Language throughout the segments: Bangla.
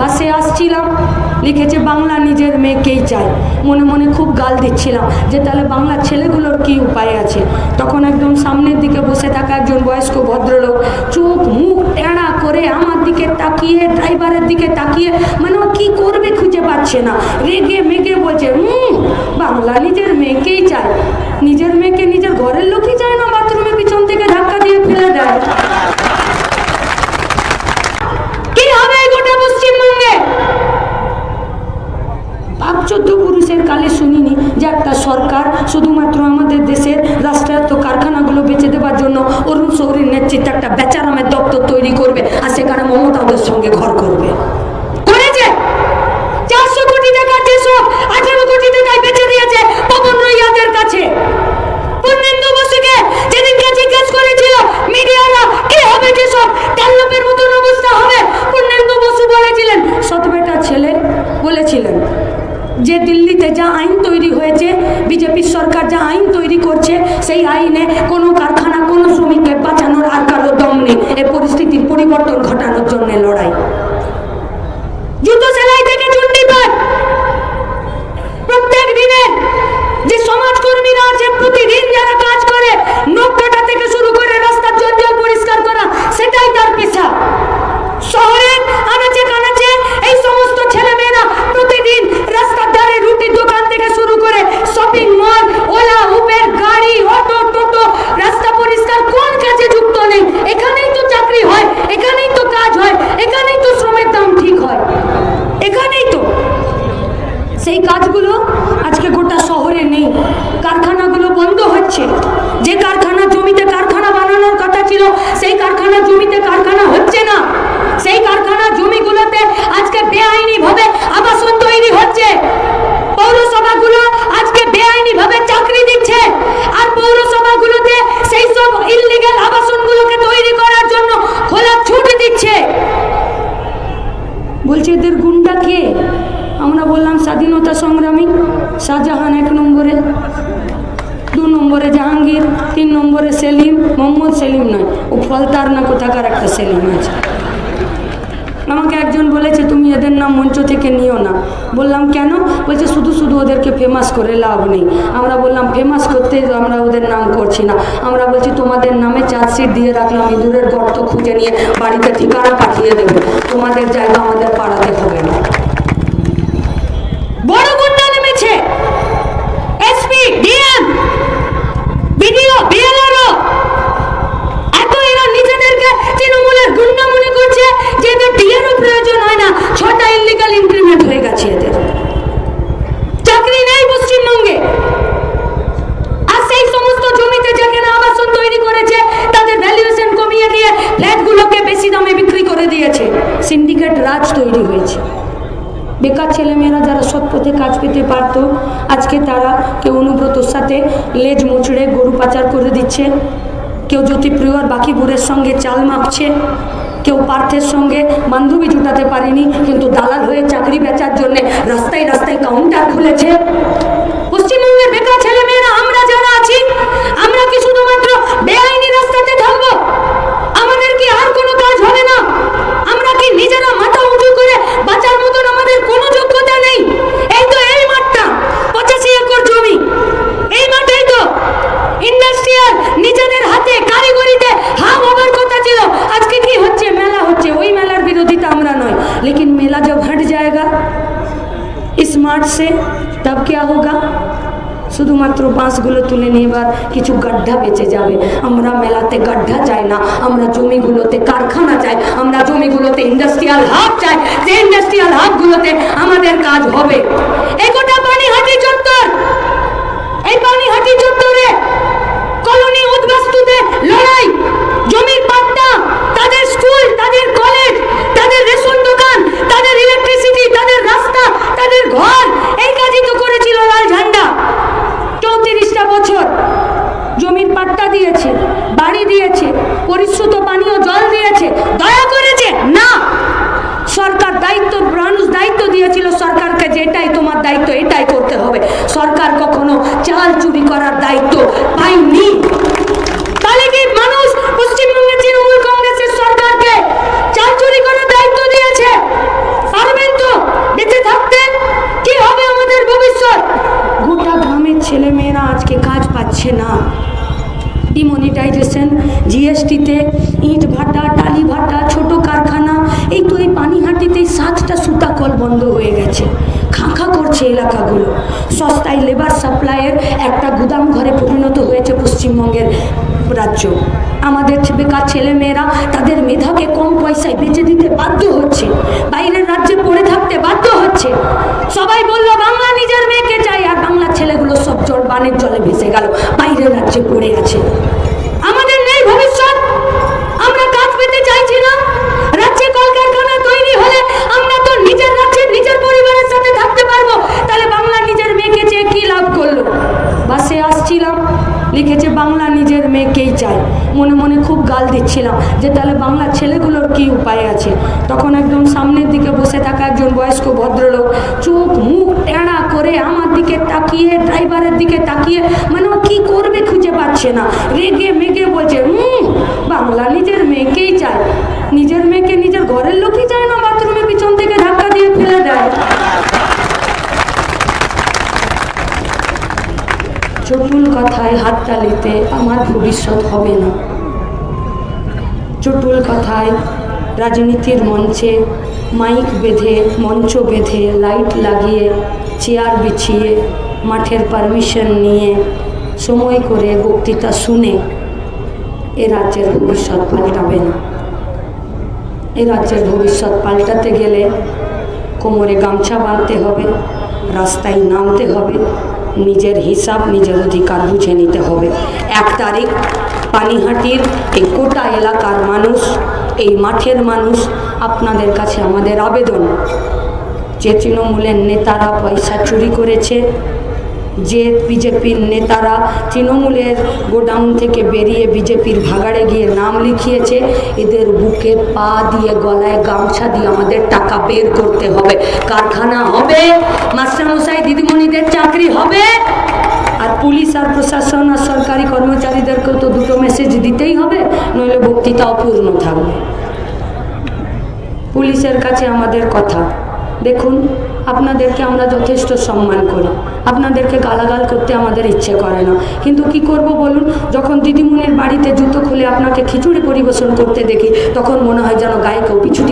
বাসে আসছিলাম, লিখেছে, বাংলা নিজের মেয়েকেই চাই। মনে মনে খুব গাল দিচ্ছিলাম যে, তাহলে বাংলার ছেলেগুলোর কি উপায় আছে? তখন একদম সামনের দিকে বসে থাকা একজন বয়স্ক ভদ্রলোক চোখ মুখ টেড়া করে আমার দিকে তাকিয়ে, ড্রাইভারের দিকে তাকিয়ে মানে ও কী করবে খুঁজে পাচ্ছে না। রেগে মেগে বলছে, হুম, বাংলা নিজের মেয়েকেই চায় নিজের মেয়েকে নিজের ঘরের লোকই চায় না বাথরুমে পিছন থেকে ধাক্কা দিয়ে ফেলে দেয় কি হবে এই গোটা পশ্চিমবঙ্গে পাক চোদ্দ পুরুষের কালে শুনিনি যে একটা সরকার শুধুমাত্র আমাদের দেশের রাষ্ট্রায়ত্ত কারখানাগুলো বেঁচে দেওয়ার জন্য অরুণ শৌরীর নেতৃত্বে একটা বেচারামের দপ্তর তৈরি করবে আর সেখানে মমতা ওদের সঙ্গে ঘর করবে। চারশো কোটি কোটি টাকায় দিয়েছে কাছে। বসুকে জিজ্ঞেস করেছিল হবে মতন অবস্থা হবে? বসু বলেছিলেন। ছেলে বলেছিলেন যে দিল্লিতে যা আইন তৈরি হয়েছে, বিজেপির সরকার যা আইন তৈরি করছে, সেই আইনে কোনো কারখানা, কোনো শ্রমিককে বাঁচানোর আর কারও দম নেই। এ পরিস্থিতির পরিবর্তন ঘটানোর জন্য লড়াই জুতো সেলাই থেকে চণ্ডীপাঠ প্রত্যেক দিনে যে সমাজকর্মীরা আছে প্রতিদিন যারা কাজ করে নখ কাটা থেকে শুরু করে রাস্তার জঞ্জাল পরিষ্কার করা সেটাই তার পেশা শহরের আনাচে কানাচে এই সমস্ত ছেলেমেয়েরা প্রতিদিন রাস্তার ধারে রুটির দোকান থেকে শুরু করে শপিং মল ওলা উবের গাড়ি অটো টোটো রাস্তা পরিষ্কার কোন কাজে যুক্ত নেই এখানেই তো চাকরি হয় এখানেই তো কাজ হয় এখানেই তো শ্রমের দাম ঠিক হয় এখানেই তো সেই কাজগুলো আজকে গোটা শহরে নেই কারখানাগুলো বন্ধ হচ্ছে যে কারখানা জমিতে কারখানা বানানোর কথা ছিল সেই কারখানা জমিতে কারখানা হচ্ছে না সেই কারখানা জমিগুলোতে আজকে বেআইনি ভাবে আবাসন তৈরি হচ্ছে পৌরসভাগুলো আজকে বেআইনি ভাবে চাকরি দিচ্ছে আর পৌরসভাগুলোতে সেই সব ইললিগাল আবাসনগুলোকে তৈরি করার জন্য খোলা ছুট দিচ্ছে বলছে, এদের গুন্ডা কে? আমরা বললাম, স্বাধীনতা সংগ্রামী শাহজাহান এক নম্বরে, দু নম্বরে জাহাঙ্গীর, তিন নম্বরে সেলিম, মোহাম্মদ সেলিম নয়। ও ফলতার না, কোথাকার একটা সেলিম আছে। আমাকে একজন বলেছে, তুমি এদের নাম মঞ্চ থেকে নিও না। বললাম, কেন? বলছে, শুধু শুধু ওদেরকে ফেমাস করে লাভ নেই। আমরা বললাম ফেমাস করতে আমরা ওদের নাম করছি না। আমরা বলছি, তোমাদের নামে চার্জশিট দিয়ে রাখলাম, ইঁদুরের গর্ত খুঁজে নিয়ে বাড়িতে ঠিকানা পাঠিয়ে দেবো। তোমাদের জায়গা আমাদের পাড়াতে হবে না। বড় বিডিও, বিএলআরও এত এরা নিজেদেরকে তৃণমূলের গুন্ডা মনে করছে যে এদের ডিএরও প্রয়োজন হয় না ছটা ইলিগাল ইনক্রিমেন্ট হয়ে গেছে এদের চাকরি নেই পশ্চিমবঙ্গে আর সেই সমস্ত জমিতে যেখানে আবাসন তৈরি করেছে তাদের ভ্যালুয়েশন কমিয়ে দিয়ে ফ্ল্যাটগুলোকে বেশি দামে বিক্রি করে দিয়েছে সিন্ডিকেট রাজ তৈরি হয়েছে। বেকার ছেলেমেয়েরা যারা সৎ পথে কাজ পেতে পারত, আজকে তারা কেউ অনুব্রতর সাথে লেজ মুচড়ে গরু পাচার করে দিচ্ছে, কেউ জ্যোতিপ্রিয় আর বাকি বুড়ের সঙ্গে চাল মাপছে কেউ পার্থের সঙ্গে বান্ধবী জুটাতে পারেনি, কিন্তু দালাল হয়ে চাকরি বেচার জন্য রাস্তায় রাস্তায় কাউন্টার খুলেছে। इस मार्ट से तब क्या होगा শুধুমাত্র বাঁশগুলো তুলে নিয়ে এবার কিছু গাড্ডা বেঁচে যাবে আমরা মেলাতে গাড্ডা চাই না আমরা জমিগুলোতে কারখানা চাই আমরা জমিগুলোতে ইন্ডাস্ট্রিয়াল হাব চাই যে ইন্ডাস্ট্রিয়াল হাবগুলোতে আমাদের কাজ হবে এই গোটা পানিহাটি চত্বর এই পানিহাটি চত্বরে কলোনি উদ্বাস্তুদের লড়াই জমির পাট্টা তাদের স্কুল তাদের কলেজ তাদের রেশন সরকার কখনো চাল চুরি করার দায়িত্ব পায়নি। তাহলে কি মানুষ পশ্চিমবঙ্গে তৃণমূল কংগ্রেসের সরকারকে চাল চুরি করার দায়িত্ব দিয়েছে? পারবেন তো? বেঁচে থাকতে? কি হবে আমাদের ভবিষ্যৎ? গোটা গ্রামের ছেলে মেয়েরা আজকে কাজ পাচ্ছে না। ডিমনিটাইজেশন জিএসটিতে ইট ভাটা, টালি ভাটা, ছোট কারখানা, এই তো এই পানিহাটিতেই সাতটা সুতা কল বন্ধ হয়ে গেছে। করছে এলাকাগুলো, সস্তায় লেবার সাপ্লাইয়ের একটা গুদাম ঘরে পরিণত হয়েছে পশ্চিমবঙ্গের রাজ্য। আমাদের বেকার ছেলে মেয়েরা তাদের মেধাকে কম পয়সায় বেঁচে দিতে বাধ্য হচ্ছে, বাইরের রাজ্যে পড়ে থাকতে বাধ্য হচ্ছে। সবাই বলল, বাংলা নিজের মেয়েকে চাই। আর বাংলার ছেলেগুলো সব জল বানের জলে ভেসে গেল, বাইরের রাজ্যে পড়ে আছে আমাদের নেই ভবিষ্যৎ আমরা কাজ পেতে চাইছি না রাজ্যে কলকারখানা তৈরি হলে আমরা তো নিজের রাজ্যে নিজের পরিবারের সাথে থাকতে পারব তাহলে বাংলা নিজের মেয়েকে চেয়ে কি লাভ করল বাসে আসছিলাম লিখেছে বাংলা নিজের মেয়েকেই চাই মনে মনে খুব গাল দিচ্ছিলাম যে তাহলে বাংলার ছেলেগুলোর কি উপায় আছে? তখন একদম সামনের দিকে বসে থাকা একজন বয়স্ক ভদ্রলোক চোখ মুখ টেড়া করে আমার দিকে তাকিয়ে ড্রাইভারের দিকে তাকিয়ে মানে ও কী করবে খুঁজে পাচ্ছে না। রেগে মেগে বলছে বাংলা নিজের মেয়েকেই চায় নিজের মেয়েকে নিজের ঘরের লোকই চায় না, বাথরুমে পিছন থেকে ধাক্কা দিয়ে ফেলে দেয় চটুল কথায় হাততালিতে আমার ভবিষ্যৎ হবে না। চটুল কথায় রাজনীতির মঞ্চে মাইক বেঁধে, মঞ্চ বেঁধে লাইট লাগিয়ে, চেয়ার বিছিয়ে, মাঠের পারমিশন নিয়ে সময় করে বক্তৃতা শুনে এ রাজ্যের ভবিষ্যৎ পাল্টাবে না। এ রাজ্যের ভবিষ্যৎ পাল্টাতে গেলে কোমরে গামছা বাঁধতে হবে, রাস্তায় নামতে হবে নিজের হিসাব, নিজের অধিকার বুঝে নিতে হবে। এক তারিখ পানিহাটির এই গোটা এলাকার মানুষ, এই মাঠের মানুষ আপনাদের কাছে আমাদের আবেদন। যে তৃণমূলের নেতারা পয়সা চুরি করেছে যে বিজেপির নেতারা তৃণমূলের গোডাউন থেকে বেরিয়ে বিজেপির ভাগাড়ে গিয়ে নাম লিখিয়েছে, এদের বুকে পা দিয়ে গলায় গামছা দিয়ে আমাদের টাকা বের করতে হবে। কারখানা হবে মাস্টারমশাই দিদিমণিদের চাকরি হবে। আর পুলিশ আর প্রশাসন আর সরকারি কর্মচারীদেরকেও তো দুটো মেসেজ দিতেই হবে, নইলে বক্তৃতা অপূর্ণ থাকবে। পুলিশের কাছে আমাদের কথা। দেখুন, আপনাদেরকে আমরা যথেষ্ট সম্মান করি। আপনাদেরকে গালাগাল করতে আমাদের ইচ্ছে করে না। কিন্তু কি করব বলুন? যখন দিদিমণির বাড়িতে জুতো খুলে আপনাকে খিচুড়ি পরিবেশন করতে দেখি, তখন মনে হয় যেন গায়ে কেউ পিছুটি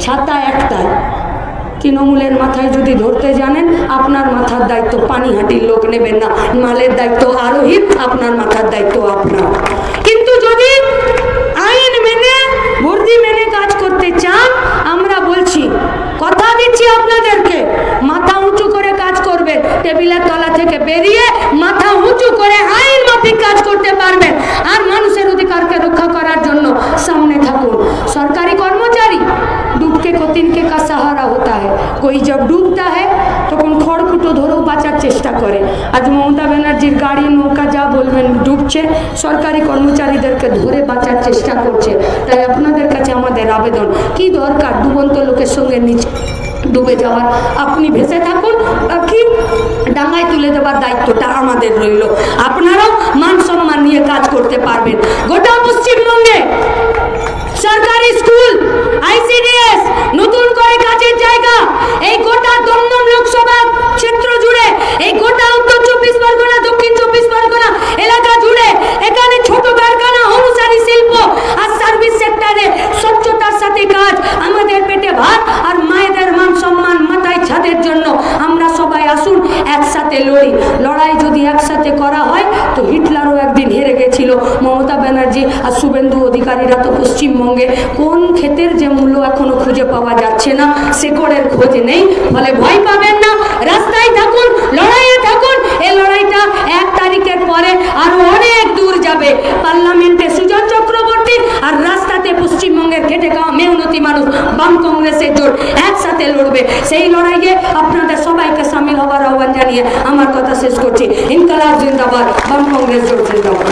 ছাতা একটাই। তৃণমূলের মাথায় যদি ধরতে জানেন, আপনার মাথার দায়িত্ব পানিহাটির লোক নেবেন না। মালের দায়িত্ব আরোহী, আপনার মাথার দায়িত্ব আপনার। কিন্তু যদি আইন মেনে ভর্তি মেনে কাজ করতে চান, আমরা বলছি, কথা দিচ্ছি আপনাদেরকে, মাথা कोई जब डूबता है তখন খড়কুটো ধরেও বাঁচার চেষ্টা করে আজ মমতা ব্যানার্জির গাড়ি নৌকা যা বলবেন ডুবছে সরকারি কর্মচারীদেরকে ধরে বাঁচার চেষ্টা করছে তাই আপনাদের কাছে আমাদের আবেদন কি দরকার ডুবন্ত লোকের সঙ্গে নিচে ডুবে যাওয়ার আপনি ভেসে থাকুন আর কি ডাঙায় তুলে দেওয়ার দায়িত্বটা আমাদের রইল আপনারাও মান সম্মান নিয়ে কাজ করতে পারবেন গোটা পশ্চিমবঙ্গে একসাথে লড়ি লড়াই যদি একসাথে করা হয়, তো হিটলারও একদিন হেরে গেছিল। মমতা ব্যানার্জি আর শুভেন্দু অধিকারীরা তো পশ্চিমবঙ্গে। কোন ক্ষেতের যে মূল্য এখনও খুঁজে পাওয়া যাচ্ছে না শেকড়ের খোঁজ নেই। ফলে ভয় পাবেন না। রাস্তায় থাকুন, লড়াইয়ে থাকুন। এই লড়াইটা এক তারিখের পরে আরও অনেক দূর যাবে। পার্লামেন্টে সুজন চক্রবর্তী আর রাস্তাতে পশ্চিমবঙ্গের খেটে খাওয়া মেহনতি মানুষ সাথে লড়বে। সেই লড়াইয়ে আপনাদের জানিয়ে আমার কথা শেষ করছি। ইনকালাব জিন্দাবাদ বাম কংগ্রেস জোট জিন্দাবাদ।